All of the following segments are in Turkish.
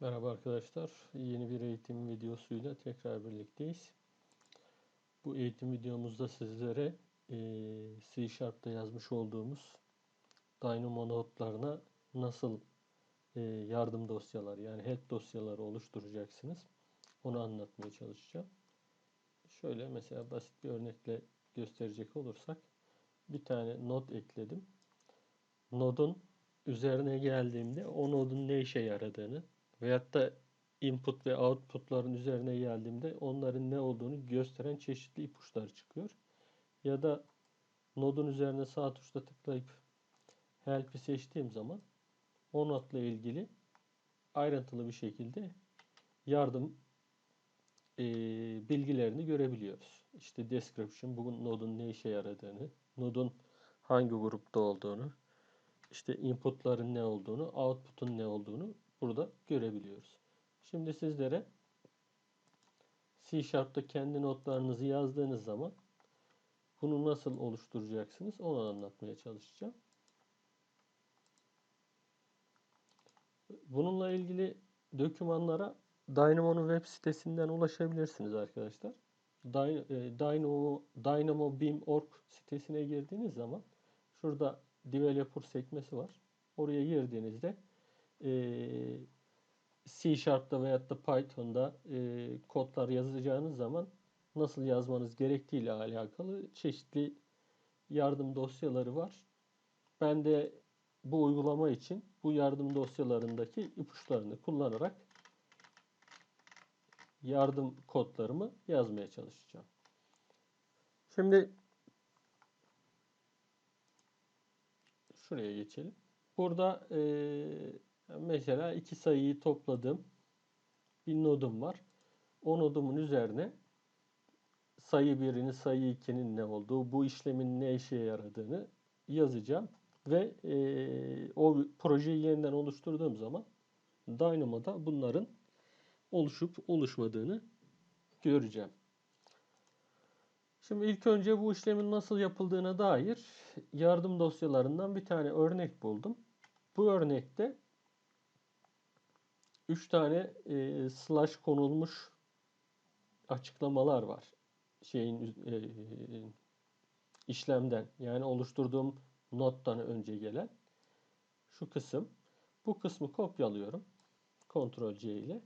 Merhaba arkadaşlar. Yeni bir eğitim videosuyla tekrar birlikteyiz. Bu eğitim videomuzda sizlere eee, C Sharp'ta yazmış olduğumuz Dynamo notlarına nasıl eee, yardım dosyaları yani help dosyaları oluşturacaksınız. Onu anlatmaya çalışacağım. Şöyle mesela basit bir örnekle gösterecek olursak bir tane not ekledim. Nodun üzerine geldiğimde o nodun ne işe yaradığını veyahut da input ve outputların üzerine geldiğimde onların ne olduğunu gösteren çeşitli ipuçları çıkıyor. Ya da nodun üzerine sağ tuşla tıklayıp help'i seçtiğim zaman o nodla ilgili ayrıntılı bir şekilde yardım e, bilgilerini görebiliyoruz. İşte description, bu nodun ne işe yaradığını, nodun hangi grupta olduğunu, işte inputların ne olduğunu, output'un ne olduğunu burada görebiliyoruz. Şimdi sizlere C Sharp'ta kendi notlarınızı yazdığınız zaman bunu nasıl oluşturacaksınız onu anlatmaya çalışacağım. Bununla ilgili dokümanlara Dynamo'nun web sitesinden ulaşabilirsiniz arkadaşlar. e, Dynamo, Dynamo Beam.org sitesine girdiğiniz zaman şurada developer sekmesi var. Oraya girdiğinizde e, C Sharp'ta veyahut da Python'da e, kodlar yazacağınız zaman nasıl yazmanız gerektiği ile alakalı çeşitli yardım dosyaları var. Ben de bu uygulama için bu yardım dosyalarındaki ipuçlarını kullanarak yardım kodlarımı yazmaya çalışacağım. Şimdi şuraya geçelim. Burada e, mesela iki sayıyı topladım. Bir nodum var. O nodumun üzerine sayı birinin sayı 2'nin ne olduğu, bu işlemin ne işe yaradığını yazacağım. Ve e, o projeyi yeniden oluşturduğum zaman Dynamo'da bunların oluşup oluşmadığını göreceğim. Şimdi ilk önce bu işlemin nasıl yapıldığına dair yardım dosyalarından bir tane örnek buldum. Bu örnekte 3 tane e, slash konulmuş açıklamalar var. Şeyin e, işlemden yani oluşturduğum nottan önce gelen şu kısım. Bu kısmı kopyalıyorum. Ctrl C ile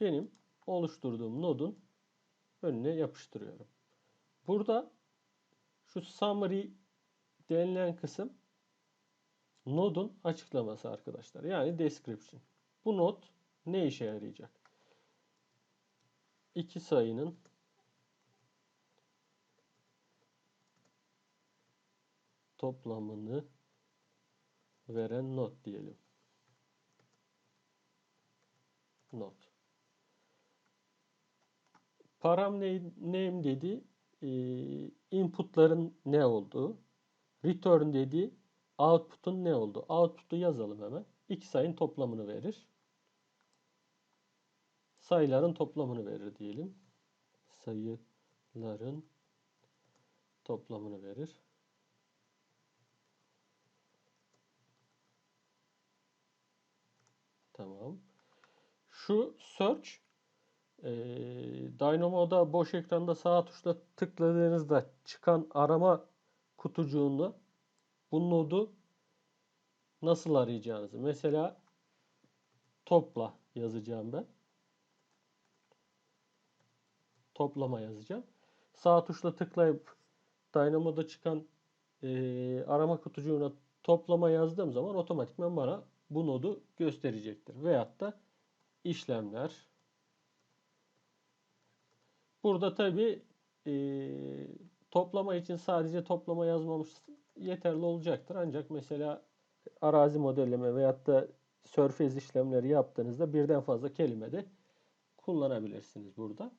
benim oluşturduğum nodun önüne yapıştırıyorum. Burada şu summary denilen kısım nodun açıklaması arkadaşlar. Yani description. Bu not ne işe yarayacak? İki sayının toplamını veren not diyelim. Not. Param name dedi e, inputların ne olduğu, return dedi output'un ne olduğu. Output'u yazalım hemen. İki sayının toplamını verir sayıların toplamını verir diyelim. Sayıların toplamını verir. Tamam. Şu search e, Dynamo'da boş ekranda sağ tuşla tıkladığınızda çıkan arama kutucuğunda bu nodu nasıl arayacağınızı. Mesela topla yazacağım ben toplama yazacağım. Sağ tuşla tıklayıp Dynamo'da çıkan e, arama kutucuğuna toplama yazdığım zaman otomatikman bana bu nodu gösterecektir. Veyahut da işlemler. Burada tabi e, toplama için sadece toplama yazmamız yeterli olacaktır. Ancak mesela arazi modelleme veyahut da surface işlemleri yaptığınızda birden fazla kelime de kullanabilirsiniz burada.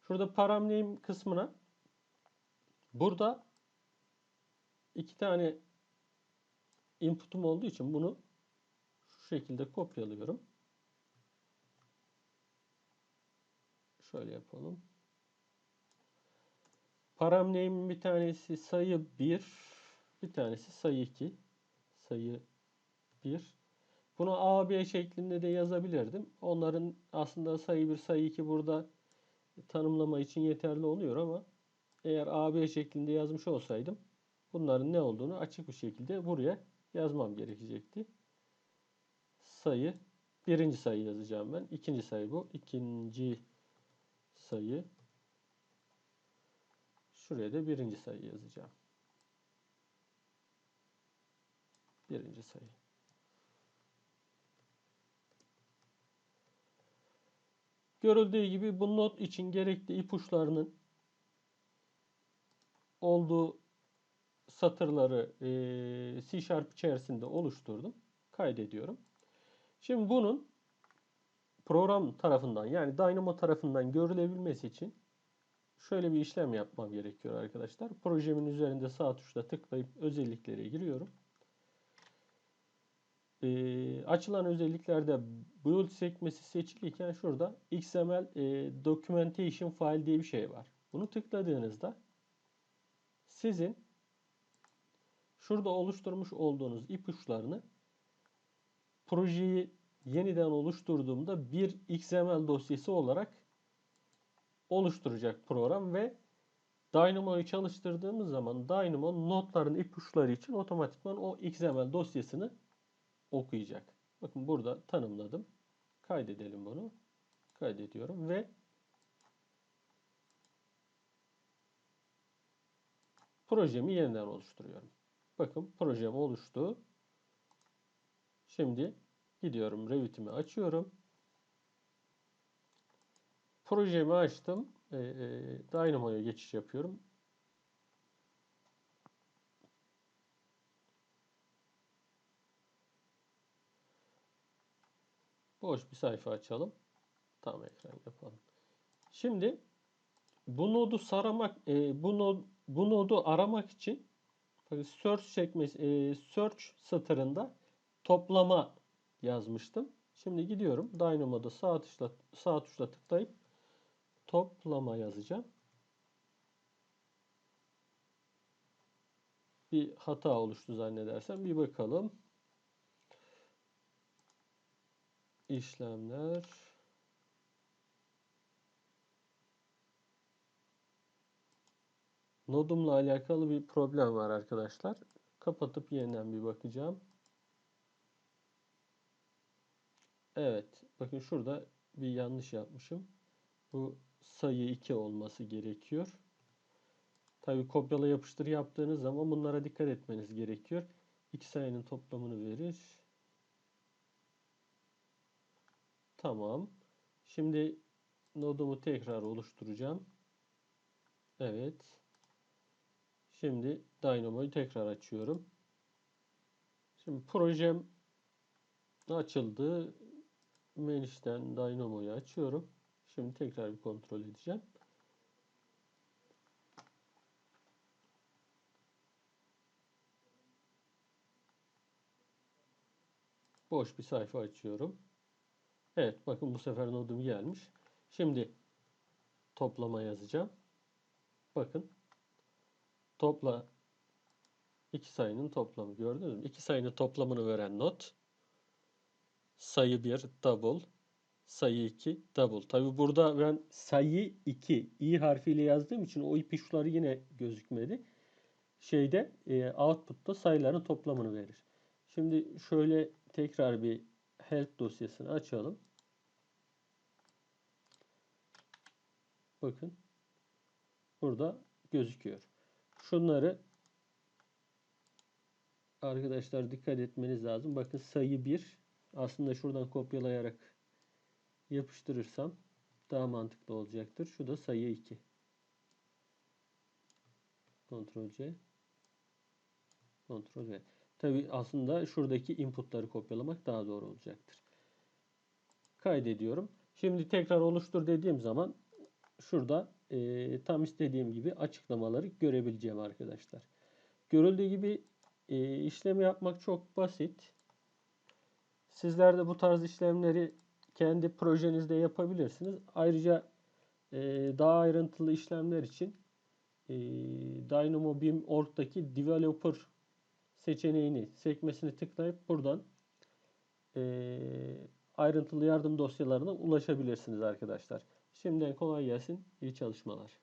Şurada param name kısmına burada iki tane input'um olduğu için bunu şu şekilde kopyalıyorum. Şöyle yapalım. Param name'in bir tanesi sayı 1, bir tanesi sayı 2. Sayı 1. Bunu A, B şeklinde de yazabilirdim. Onların aslında sayı 1, sayı 2 burada tanımlama için yeterli oluyor ama eğer A, B şeklinde yazmış olsaydım bunların ne olduğunu açık bir şekilde buraya yazmam gerekecekti. Sayı birinci sayı yazacağım ben. İkinci sayı bu. İkinci sayı. Şuraya da birinci sayı yazacağım. Birinci sayı. Görüldüğü gibi bu not için gerekli ipuçlarının olduğu satırları e, C Sharp içerisinde oluşturdum. Kaydediyorum. Şimdi bunun program tarafından yani Dynamo tarafından görülebilmesi için şöyle bir işlem yapmam gerekiyor arkadaşlar. Projemin üzerinde sağ tuşla tıklayıp özelliklere giriyorum. Ee, açılan özelliklerde build sekmesi seçiliyken şurada XML e, documentation file diye bir şey var. Bunu tıkladığınızda sizin şurada oluşturmuş olduğunuz ipuçlarını projeyi yeniden oluşturduğumda bir XML dosyası olarak oluşturacak program ve Dynamo'yu çalıştırdığımız zaman Dynamo notların ipuçları için otomatikman o XML dosyasını okuyacak. Bakın burada tanımladım. Kaydedelim bunu. Kaydediyorum ve projemi yeniden oluşturuyorum. Bakın projem oluştu. Şimdi gidiyorum Revit'imi açıyorum. Projemi açtım. E, e, Dynamo'ya geçiş yapıyorum. Boş bir sayfa açalım. Tam ekran yapalım. Şimdi bu nodu saramak, e, bu nod, bu nodu aramak için search sekmesi, e, search satırında toplama yazmıştım. Şimdi gidiyorum Dynamo'da sağ tuşla sağ tuşla tıklayıp toplama yazacağım. Bir hata oluştu zannedersem bir bakalım. İşlemler nodumla alakalı bir problem var arkadaşlar. Kapatıp yeniden bir bakacağım. Evet. Bakın şurada bir yanlış yapmışım. Bu sayı 2 olması gerekiyor. Tabi kopyala yapıştır yaptığınız zaman bunlara dikkat etmeniz gerekiyor. İki sayının toplamını verir. Tamam. Şimdi nodumu tekrar oluşturacağım. Evet. Şimdi Dynamo'yu tekrar açıyorum. Şimdi projem açıldı. Menüsten Dynamo'yu açıyorum. Şimdi tekrar bir kontrol edeceğim. Boş bir sayfa açıyorum. Evet bakın bu sefer nodum gelmiş. Şimdi toplama yazacağım. Bakın topla iki sayının toplamı gördünüz mü? İki sayının toplamını veren not sayı 1 double sayı 2 double. Tabi burada ben sayı 2 i harfiyle yazdığım için o ipuçları yine gözükmedi. Şeyde e, output'ta sayıların toplamını verir. Şimdi şöyle tekrar bir help dosyasını açalım. Bakın burada gözüküyor. Şunları arkadaşlar dikkat etmeniz lazım. Bakın sayı 1 aslında şuradan kopyalayarak yapıştırırsam daha mantıklı olacaktır. Şu da sayı 2. Ctrl C Ctrl V. Tabi aslında şuradaki inputları kopyalamak daha doğru olacaktır. Kaydediyorum. Şimdi tekrar oluştur dediğim zaman şurada e, tam istediğim gibi açıklamaları görebileceğim arkadaşlar. Görüldüğü gibi e, işlemi yapmak çok basit. Sizler de bu tarz işlemleri kendi projenizde yapabilirsiniz. Ayrıca e, daha ayrıntılı işlemler için e, Dynamo BIM Org'daki Developer seçeneğini, sekmesini tıklayıp buradan eee, ayrıntılı yardım dosyalarına ulaşabilirsiniz arkadaşlar. Şimdiden kolay gelsin. İyi çalışmalar.